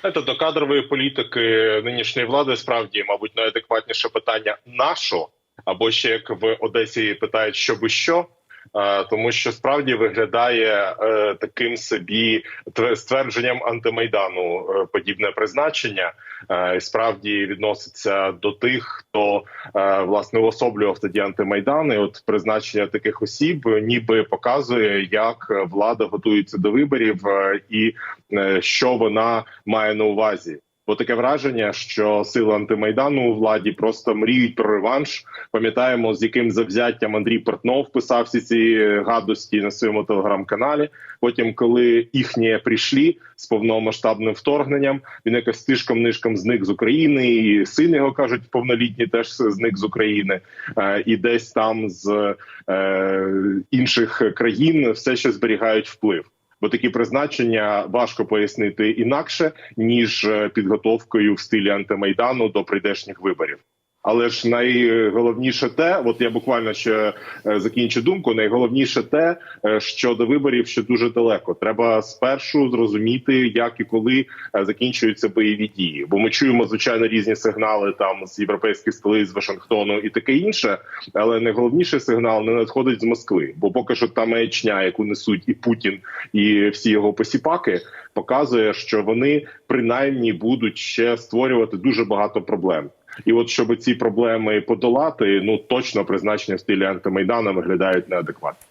Знаєте, до кадрової політики нинішньої влади справді, мабуть, найадекватніше питання нащо, або ще як в Одесі питають, що би що. Е, Тому що справді виглядає е, таким собі ствердженням антимайдану е, подібне призначення, і справді відноситься до тих, хто власне уособлював тоді антимайдан. І от призначення таких осіб ніби показує, як влада готується до виборів і що вона має на увазі. Бо таке враження, що сили антимайдану у владі просто мріють про реванш. Пам'ятаємо, з яким завзяттям Андрій Портнов писав всі ці гадості на своєму телеграм-каналі. Потім, коли їхні прийшли з повномасштабним вторгненням, він якось тишком нишком зник з України, і син його кажуть, повнолітній теж зник з України, Е, і десь там з е, інших країн все ще зберігають вплив. Бо такі призначення важко пояснити інакше ніж е, підготовкою в стилі антимайдану до прийдешніх виборів. Але ж найголовніше те, от я буквально ще е, закінчу думку. Найголовніше те, е, що до виборів ще дуже далеко. Треба спершу зрозуміти, як і коли е, закінчуються бойові дії. Бо ми чуємо звичайно різні сигнали там з європейських столиць, з Вашингтону і таке інше. Але найголовніший сигнал не надходить з Москви, бо поки що та маячня, яку несуть і Путін, і всі його посіпаки, показує, що вони принаймні будуть ще створювати дуже багато проблем. І от щоб ці проблеми подолати, ну точно призначення стилі антимайдана виглядають неадекватно.